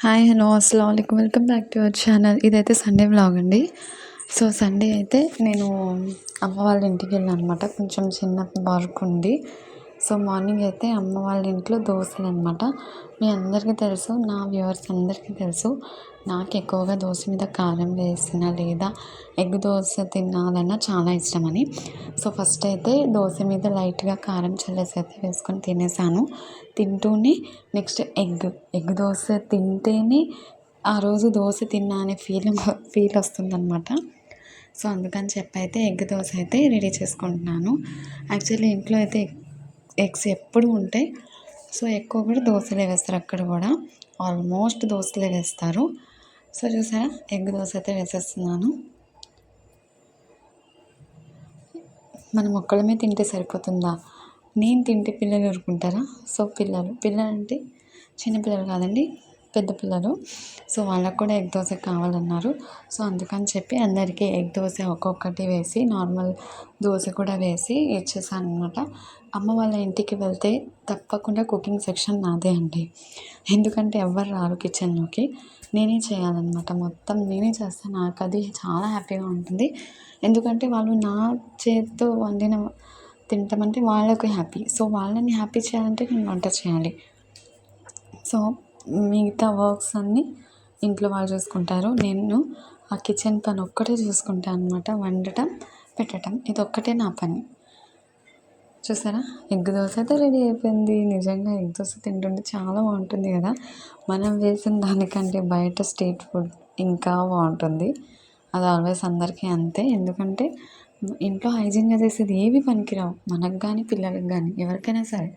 Hi hello అస్సలం అయికం welcome back to our channel. ఇదైతే సండే వ్లాగ్ అండి. సో సండే అయితే నేను అమ్మ వాళ్ళ ఇంటికి వెళ్ళాను అనమాట కొంచెం చిన్న వర్క్ ఉంది. సో మార్నింగ్ అయితే అమ్మ వాళ్ళ ఇంట్లో దోశలు అనమాట మీ అందరికీ తెలుసు నా వ్యూవర్స్ అందరికీ తెలుసు నాకు ఎక్కువగా దోశ మీద కారం వేసిన లేదా ఎగ్ దోశ తినాలన్నా చాలా ఇష్టమని. సో ఫస్ట్ అయితే దోశ మీద లైట్గా కారం చల్లేసి అయితే వేసుకొని తినేసాను. తింటూనే నెక్స్ట్ ఎగ్ ఎగ్ దోశ తింటేనే ఆ రోజు దోశ తిన్నా అనే ఫీలింగ్ ఫీల్ వస్తుందన్నమాట. సో అందుకని చెప్పి అయితే ఎగ్ దోశ అయితే రెడీ చేసుకుంటున్నాను. యాక్చువల్లీ ఇంట్లో అయితే ఎగ్స్ ఎప్పుడు ఉంటాయి సో ఎక్కువ కూడా దోశలే వేస్తారు అక్కడ కూడా. ఆల్మోస్ట్ దోశలే వేస్తారు. సో చూసారా? ఎగ్ దోశ అయితే వేసేస్తున్నాను. మనం ఒక్కడమే తింటే సరిపోతుందా? నేను తింటే పిల్లలు ఊరుకుంటారా? సో పిల్లలు పిల్లలు అంటే చిన్నపిల్లలు కాదండి. పెద్ద పిల్లలు. సో వాళ్ళకు కూడా ఎగ్ దోశ కావాలన్నారు. సో అందుకని చెప్పి అందరికీ ఎగ్ దోశ ఒక్కొక్కటి వేసి నార్మల్ దోశ కూడా వేసి ఇచ్చేసాను అనమాట అమ్మ వాళ్ళ ఇంటికి వెళ్తే తప్పకుండా కుకింగ్ సెక్షన్ నాదే అండి. ఎందుకంటే ఎవరు రారు కిచెన్లోకి. నేనే చేయాలన్నమాట. మొత్తం నేనే చేస్తాను నాకు అది చాలా హ్యాపీగా ఉంటుంది. ఎందుకంటే వాళ్ళు నా చేతితో వండిన తింటామంటే వాళ్ళకి హ్యాపీ. సో వాళ్ళని హ్యాపీ చేయాలంటే నేను వంట చేయాలి. సో మిగతా వర్క్స్ అన్నీ ఇంట్లో వాళ్ళు చూసుకుంటారు. నేను ఆ కిచెన్ పని ఒక్కటే చూసుకుంటాను అనమాట వండటం పెట్టడం ఇది ఒక్కటే నా పని. చూసారా? ఎగ్ దోశ అయితే రెడీ అయిపోయింది. నిజంగా ఎగ్ దోశ తింటుంటే చాలా బాగుంటుంది కదా. మనం వేసిన దానికంటే బయట స్ట్రీట్ ఫుడ్ ఇంకా బాగుంటుంది. అది ఆల్వేస్ అందరికీ అంతే. ఎందుకంటే ఇంట్లో హైజీన్గా చేసేది ఏవి పనికిరావు. మనకు కానీ పిల్లలకు కానీ ఎవరికైనా సరే.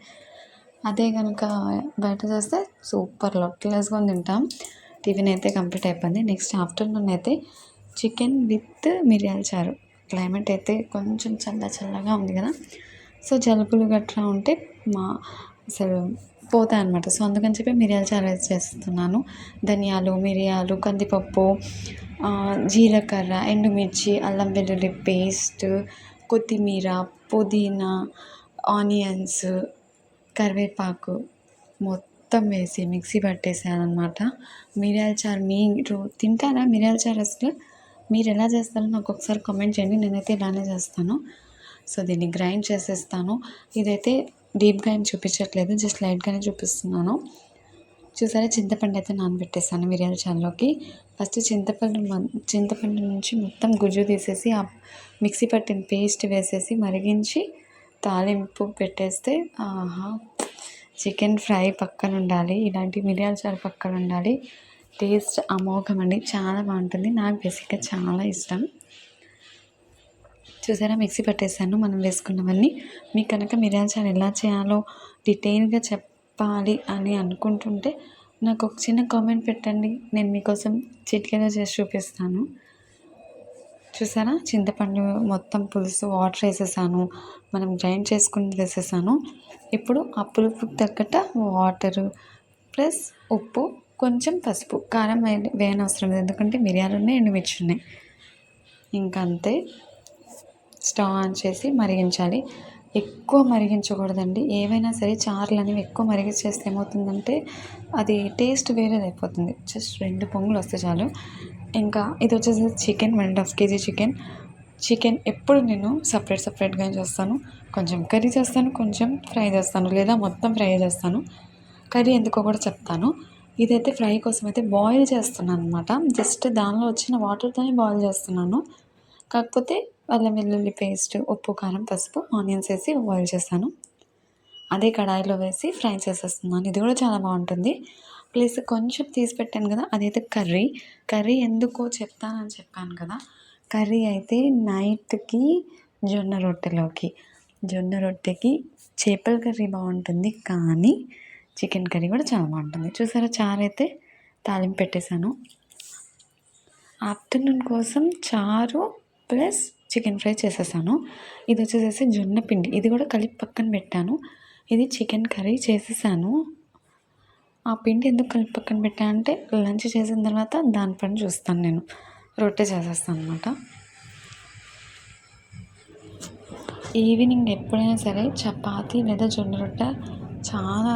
అదే కనుక బయట చేస్తే సూపర్ లొట్టలు వేసుకొని తింటాం టిఫిన్ అయితే కంప్లీట్ అయిపోయింది. నెక్స్ట్ ఆఫ్టర్నూన్ అయితే చికెన్ విత్ మిరియాల చారు. క్లైమేట్ అయితే కొంచెం చల్ల చల్లగా ఉంది కదా. సో జలుబులు గట్రా ఉంటే మా అసలు పోతాయి అనమాట సో అందుకని చెప్పి మిరియాల చారు చేస్తున్నాను. ధనియాలు మిరియాలు కందిపప్పు జీలకర్ర ఎండుమిర్చి అల్లం వెల్లుల్లి పేస్ట్ కొత్తిమీర పుదీనా ఆనియన్స్ కరివేపాకు మొత్తం మొత్తం వేసి మిక్సీ పట్టేసాను అనమాట మిరియాల చారు మీరు తింటారా మిరియాల చారు అసలు? మీరు ఎలా చేస్తారో నాకు ఒకసారి కామెంట్ చేయండి. నేనైతే ఇలానే చేస్తాను. సో దీన్ని గ్రైండ్ చేసేస్తాను. ఇదైతే డీప్గా ఏం చూపించట్లేదు. జస్ట్ లైట్గానే చూపిస్తున్నాను. చూసారా? చింతపండు అయితే నానబెట్టేసాను మిరియాల చారులోకి. ఫస్ట్ చింతపండు చింతపండు నుంచి మొత్తం గుజ్జు తీసేసి ఆ మిక్సీ పట్టిన పేస్ట్ వేసేసి మరిగించి తాలింపు పెట్టేస్తే ఆహా! చికెన్ ఫ్రై పక్కన ఉండాలి ఇలాంటి మిరియాల చారు పక్కన ఉండాలి. టేస్ట్ అమోఘం అండి చాలా బాగుంటుంది. నాకు బేసిక్గా చాలా ఇష్టం. చూసారా మిక్సీ పట్టేసాను మనం వేసుకున్నవన్నీ. మీకు కనుక మిరియాల చారు ఎలా చేయాలో డీటెయిల్గా చెప్పాలి అని అనుకుంటుంటే నాకు ఒక చిన్న కామెంట్ పెట్టండి. నేను మీకోసం చిటికెలో చేసి చూపిస్తాను. చూసారా చింతపండు మొత్తం పులుసు వాటర్ వేసేసాను. మనం గ్రైండ్ చేసుకుని వేసేసాను. ఇప్పుడు ఆ పులుపుకి తగ్గట వాటరు ప్లస్ ఉప్పు కొంచెం పసుపు. కారం వేయని అవసరం లేదు. ఎందుకంటే మిరియాలు ఉన్నాయి ఎండుమిర్చి ఉన్నాయి ఇంకా అంతే స్టవ్ ఆన్ చేసి మరిగించాలి. ఎక్కువ మరిగించకూడదండి. ఏవైనా సరే చారులు అనేవి ఎక్కువ మరిగించేస్తే ఏమవుతుందంటే అది టేస్ట్ వేరేది అయిపోతుంది. జస్ట్ రెండు పొంగులు వస్తే చాలు. ఇంకా ఇది వచ్చేసి chicken one and half KG chicken. Chicken ఎప్పుడు నేను సపరేట్ సపరేట్గా చేస్తాను. కొంచెం కర్రీ చేస్తాను కొంచెం ఫ్రై చేస్తాను లేదా మొత్తం ఫ్రై చేస్తాను. కర్రీ ఎందుకో కూడా చెప్తాను. ఇదైతే ఫ్రై కోసం అయితే బాయిల్ చేస్తున్నాను అనమాట జస్ట్ దానిలో వచ్చిన వాటర్తోనే బాయిల్ చేస్తున్నాను. కాకపోతే అల్లం వెల్లుల్లి పేస్ట్ ఉప్పు కారం పసుపు ఆనియన్స్ వేసి బాయిల్ చేస్తాను. అదే కడాయిలో వేసి ఫ్రై చేసేస్తున్నాను. ఇది కూడా చాలా బాగుంటుంది. ప్లస్ కొంచెం తీసి పెట్టాను కదా అదైతే కర్రీ. కర్రీ ఎందుకో చెప్తానని చెప్పాను కదా. కర్రీ అయితే నైట్కి జొన్న రొట్టెలోకి. జొన్న రొట్టెకి చేపల కర్రీ బాగుంటుంది కానీ చికెన్ కర్రీ కూడా చాలా బాగుంటుంది. చూసారా చారు అయితే? తాలింపు పెట్టేశాను. ఆఫ్టర్నూన్ కోసం చారు ప్లస్ చికెన్ ఫ్రై చేసేసాను. ఇది వచ్చేసేసి జొన్న పిండి. ఇది కూడా కలిపి పక్కన పెట్టాను. ఇది చికెన్ కర్రీ చేసేసాను. ఆ పిండి ఎందుకు కలిపి పక్కన పెట్టా అంటే లంచ్ చేసిన తర్వాత దాని పని చూస్తాను నేను. రొట్టె చేసేస్తాను అనమాట ఈవినింగ్ ఎప్పుడైనా సరే చపాతి లేదా జొన్న రొట్టె చాలా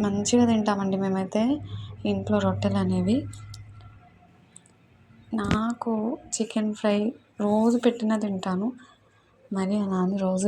మంచిగా తింటామండి మేమైతే ఇంట్లో రొట్టెలు అనేవి. నాకు చికెన్ ఫ్రై రోజు పెట్టినా తింటాను. మరి నాన్న రోజు